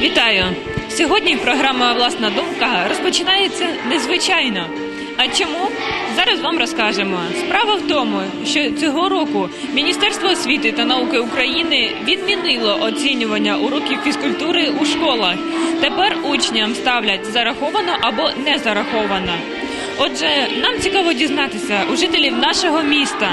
Вітаю! Сьогодні програма Власна думка розпочинається незвичайно. А чому? Зараз вам розкажемо. Справа в тому, що цього року Міністерство освіти та науки України відмінило оцінювання уроків фізкультури у школах. Тепер учням ставлять зараховано або не зараховано. Отже, нам цікаво дізнатися у жителів нашого міста,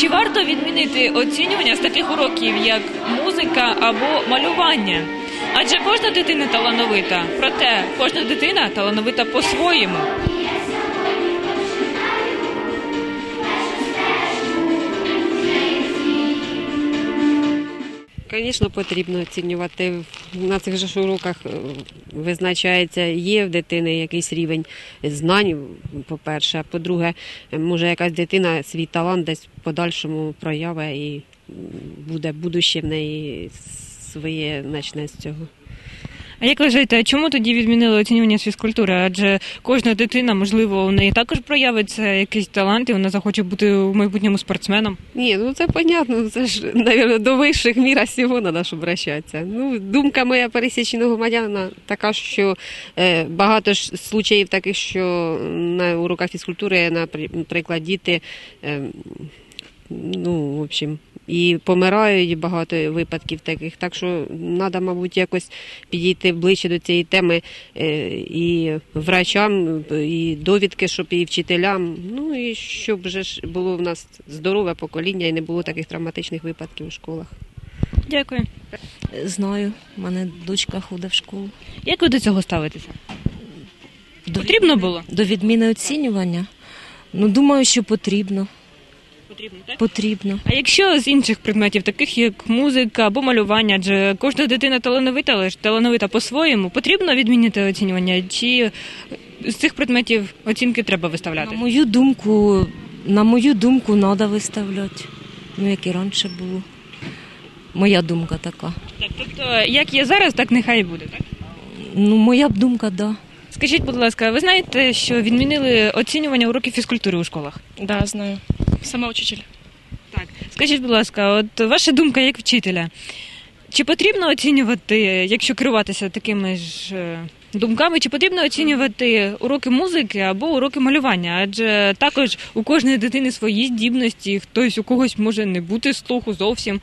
чи варто відмінити оцінювання з таких уроків, як музика або малювання. Адже кожна дитина талановита, проте кожна дитина талановита по-своєму. Звісно, потрібно оцінювати. На цих же ж уроках е, визначається, є в дитини якийсь рівень знань, по-перше, а по-друге, може якась дитина свій талант десь в подальшому проявить і буде будуще в неї своє начне з цього. А як вважаєте, а чому тоді відмінили оцінювання з фізкультури? Адже кожна дитина, можливо, у неї також проявиться якийсь талант, і вона захоче бути в майбутньому спортсменом. Ні, ну це понятно, це ж, навіть, до вищих міра всього треба ж обращатися. Ну, думка моя пересічного громадянина така, що е, багато ж случаїв таких, що на уроках фізкультури, наприклад, діти, е, ну, в общем, і помирають багато випадків таких. Так що треба, мабуть, якось підійти ближче до цієї теми е, і врачам, і довідки, щоб і вчителям. Ну і щоб вже ж було в нас здорове покоління і не було таких травматичних випадків у школах. Дякую. Знаю, в мене дочка ходить в школу. Як ви до цього ставитеся? До Потрібно було? До відміни оцінювання? Ну, думаю, що потрібно. Потрібно, так? Потрібно. А якщо з інших предметів, таких як музика або малювання, адже кожна дитина талановита, але ж талановита по-своєму, потрібно відмінити оцінювання? Чи з цих предметів оцінки треба виставляти? На мою думку, на мою думку, треба виставляти. Ну, як і раніше було. Моя думка така. Так, тобто, як є зараз, так нехай і буде, так? Ну, моя б думка, да. Скажіть, будь ласка, ви знаєте, що відмінили оцінювання уроків фізкультури у школах? Да, знаю. Сама учитель. Так. Скажіть, будь ласка, от ваша думка як вчителя, чи потрібно оцінювати, якщо керуватися такими ж е, думками, чи потрібно оцінювати уроки музики або уроки малювання? Адже також у кожної дитини свої здібності, хтось у когось може не бути слуху зовсім.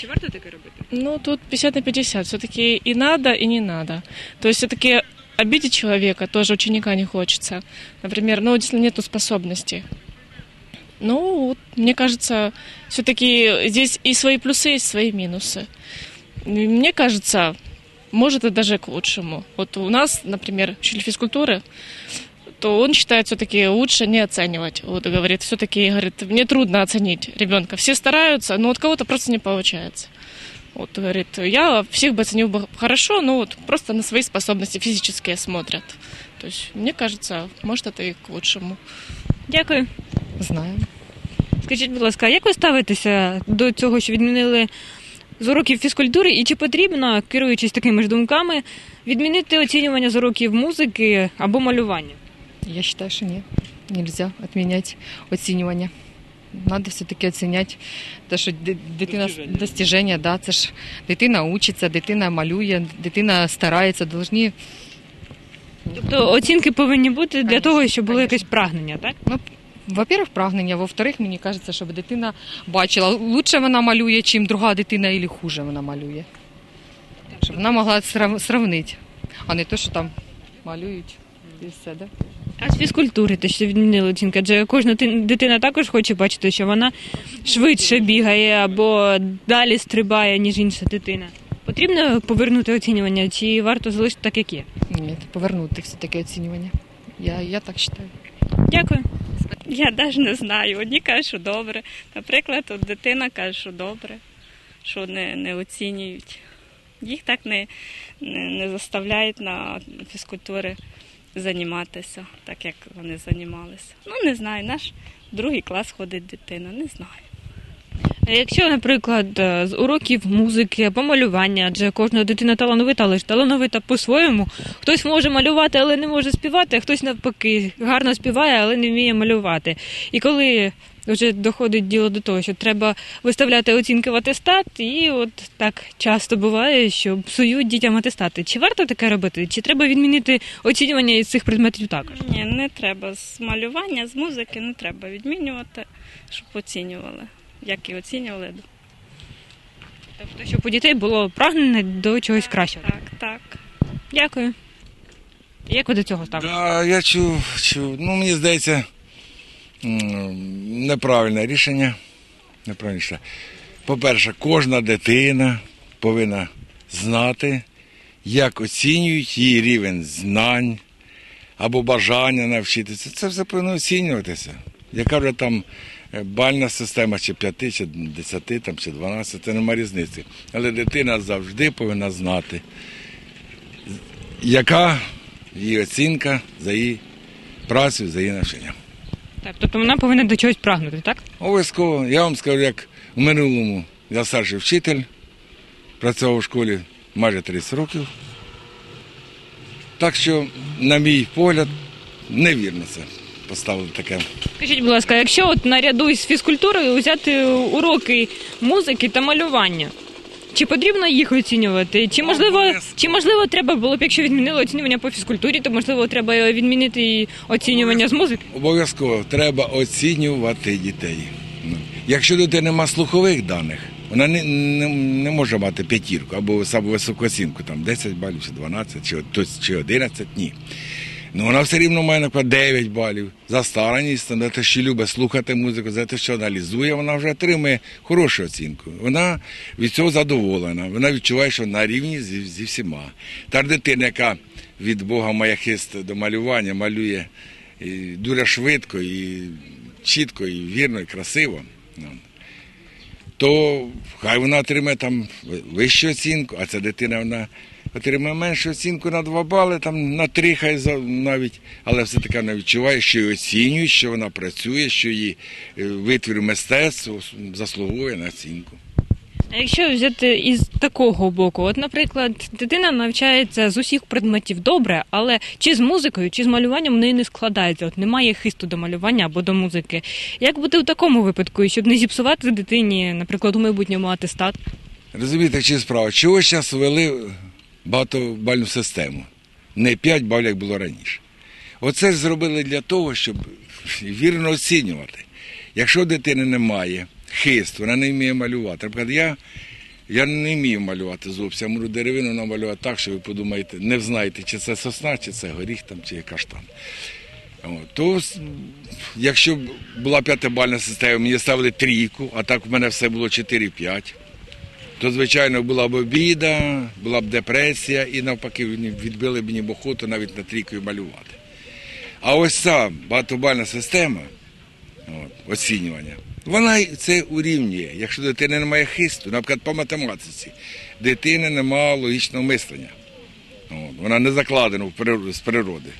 Чи варто таке робити? Ну, тут 50 на 50. Все-таки и надо, и не надо. То есть все-таки обидеть человека тоже ученика не хочется. Например, ну, если нету способностей. Ну, вот, мне кажется, все-таки здесь и свои плюсы, есть свои минусы. И Мне кажется, может и даже к лучшему. Вот у нас, например, учитель физкультуры, то он считает все-таки лучше не оценивать. Вот говорит, все-таки говорит, мне трудно оценить ребенка. Все стараются, но от кого-то просто не получается. Вот говорит, я всех бы оценил бы хорошо, но вот просто на свои способности физические смотрят. То есть, мне кажется, может это и к лучшему. Дякую. Знаю. Скажіть, будь ласка, як ви ставитеся до цього, що відмінили з уроків фізкультури, і чи потрібно, керуючись такими ж думками, відмінити оцінювання з уроків музики або малювання? Я считаю, что нет. Нельзя отменять оцінювання. Надо все-таки оцінять те, що дитина Достиження. достиження, да, це ж дитина учиться, дитина малює, дитина старається, должні, Тобто оцінки повинні бути для Конечно, того, щоб було конечно. якесь прагнення, так? ну, во-первых, прагнення, во-вторых, мені кажеться, щоб дитина бачила, лучше вона малює, чим друга дитина, або хуже вона малює. Щоб вона могла срав- сравнити, а не те, що там малюють і все, да? А з фізкультури те, що відмінили оцінки, адже кожна ти- дитина також хоче бачити, що вона швидше бігає або далі стрибає, ніж інша дитина. Потрібно повернути оцінювання, чи варто залишити так, як є? Ні, повернути все-таки оцінювання. Я, я так вважаю. Дякую. Я навіть не знаю. Одні кажуть, що добре. Наприклад, от дитина каже, що добре, що не, не оцінюють. Їх так не, не, не заставляють на фізкультури займатися, так як вони займалися. Ну, не знаю, наш другий клас ходить дитина, не знаю. А Якщо, наприклад, е, з уроків музики або малювання, адже кожна дитина талановита, але ж талановита по-своєму. Хтось може малювати, але не може співати, а хтось навпаки гарно співає, але не вміє малювати. І коли вже доходить діло до того, що треба виставляти оцінки в атестат, і от так часто буває, що псують дітям атестати. Чи варто таке робити? Чи треба відмінити оцінювання із цих предметів також? Ні, не треба з малювання, з музики не треба відмінювати, щоб оцінювали, як і оцінювали. Тобто, щоб у дітей було прагнення до чогось кращого. Так, так. Дякую. Як ви до цього ставитесь? Да, я чув, чув. Ну, мені здається, м, неправильне рішення. Неправильне рішення. По-перше, кожна дитина повинна знати, як оцінюють її рівень знань або бажання навчитися. Це все повинно оцінюватися. Яка вже там е, бальна система, чи 5, чи 10, там, чи 12, це немає різниці. Але дитина завжди повинна знати, яка її оцінка за її працю, за її навчання. Так, тобто вона повинна до чогось прагнути, так? Обов'язково, я вам скажу, як в минулому я старший вчитель, працював у школі майже 30 років. Так що, на мій погляд, невірно це поставили таке. Скажіть, будь ласка, якщо от наряду із фізкультурою взяти уроки музики та малювання, чи потрібно їх оцінювати? Чи можливо, чи можливо треба було б, якщо відмінили оцінювання по фізкультурі, то можливо треба відмінити і оцінювання з музики? Обов'язково треба оцінювати дітей. Ну, Якщо дитина нема слухових даних, вона не, не, не може мати п'ятірку або саму високу оцінку, там 10 балів, чи 12, чи, чи 11, ні. Ну, вона все рівно має, наприклад, 9 балів. За стараність, за те, що любить слухати музику, за те, що аналізує, вона вже отримує хорошу оцінку. Вона від цього задоволена. Вона відчуває, що на рівні зі, зі всіма. Та дитина, яка від Бога має хист до малювання, малює і дуже швидко, і чітко, і вірно, і красиво. То хай вона отримає там вищу оцінку, а ця дитина вона отримає меншу оцінку на 2 бали, там на 3 хай навіть, але все-таки вона відчуває, що її оцінюють, що вона працює, що її е, витвір мистецтва заслуговує на оцінку. А якщо взяти із такого боку, от, наприклад, дитина навчається з усіх предметів добре, але чи з музикою, чи з малюванням в неї не складається, от немає хисту до малювання або до музики. Як бути в такому випадку, щоб не зіпсувати дитині, наприклад, у майбутньому атестат? Розумієте, чи справа? Чого зараз ввели багатобальну систему? Не 5 балів, як було раніше. Оце зробили для того, щоб вірно оцінювати. Якщо дитини немає хисту, вона не вміє малювати. Наприклад, я, я не вмію малювати зовсім. Я можу деревину намалювати так, що ви подумаєте, не знаєте, чи це сосна, чи це горіх там, чи каштан. То якщо була п'ятибальна система, мені ставили трійку, а так в мене все було 4-5 то, звичайно, була б обіда, була б депресія, і навпаки, відбили б мені охоту навіть на трійкою малювати. А ось ця багатобальна система от, оцінювання, вона це урівнює. Якщо дитина не має хисту, наприклад, по математиці, дитини немає логічного мислення. От, вона не закладена з природи.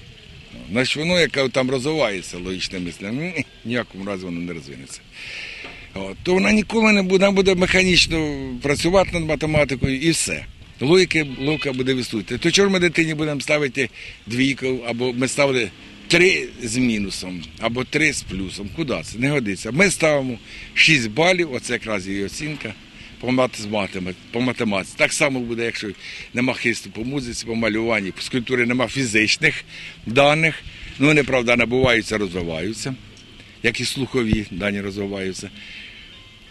Значить, воно, яке там розвивається логічне мислення, ні, ніякому разі воно не розвинеться. От, то вона ніколи не буде, вона буде механічно працювати над математикою і все. Логіки, логіка буде відсутня. То ж ми дитині будемо ставити двійку, або ми ставили три з мінусом, або три з плюсом. Куди це? Не годиться. Ми ставимо 6 балів, оце якраз її оцінка. По математиці. Так само буде, якщо нема хисту по музиці, по малюванні, по скульптурі нема фізичних даних. Ну, вони, правда, набуваються, розвиваються як і слухові дані розвиваються.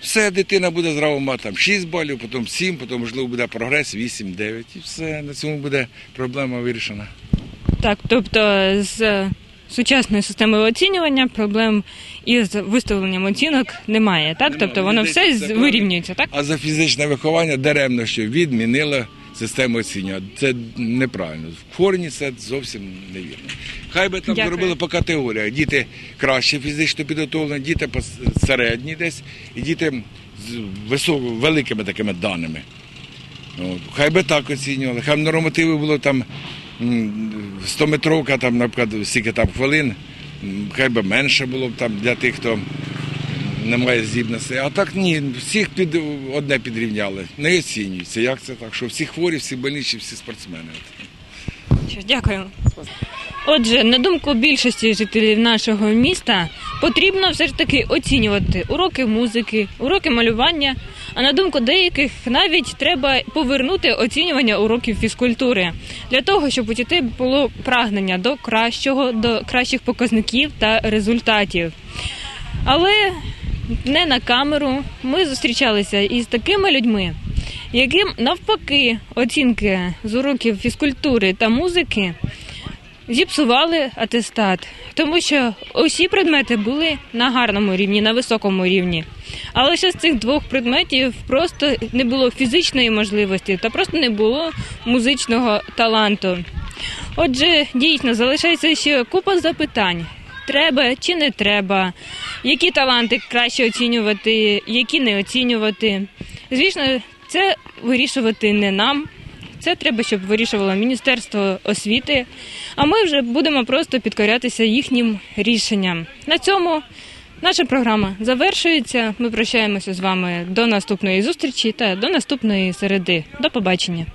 Все, дитина буде зразу мати там 6 балів, потім 7, потім, можливо, буде прогрес 8, 9. І все, на цьому буде проблема вирішена. Так, тобто з сучасною системою оцінювання проблем із виставленням оцінок немає, так? Нема. Тобто воно все вирівнюється, так? А за фізичне виховання даремно, що відмінила систему оцінювання. Це неправильно. В корені це зовсім невірно. Хай би там Дякую. зробили по категоріях. Діти краще фізично підготовлені, діти середні десь, і діти з високо, великими такими даними. От. Хай би так оцінювали. Хай нормативи було там м, 100-метровка, там, наприклад, стільки там хвилин, хай би менше було б там для тих, хто немає здібностей. А так ні, всіх під одне підрівняли. Не оцінюється. Як це так? Що всі хворі, всі больничі, всі спортсмени. Дякую. Отже, на думку більшості жителів нашого міста, потрібно все ж таки оцінювати уроки музики, уроки малювання. А на думку деяких, навіть треба повернути оцінювання уроків фізкультури для того, щоб у дітей було прагнення до кращого, до кращих показників та результатів. Але не на камеру ми зустрічалися із такими людьми, яким навпаки оцінки з уроків фізкультури та музики зіпсували атестат, тому що усі предмети були на гарному рівні, на високому рівні. А лише з цих двох предметів просто не було фізичної можливості та просто не було музичного таланту. Отже, дійсно залишається ще купа запитань. Треба чи не треба, які таланти краще оцінювати, які не оцінювати. Звісно, це вирішувати не нам. Це треба, щоб вирішувало Міністерство освіти. А ми вже будемо просто підкорятися їхнім рішенням. На цьому наша програма завершується. Ми прощаємося з вами до наступної зустрічі та до наступної середи. До побачення.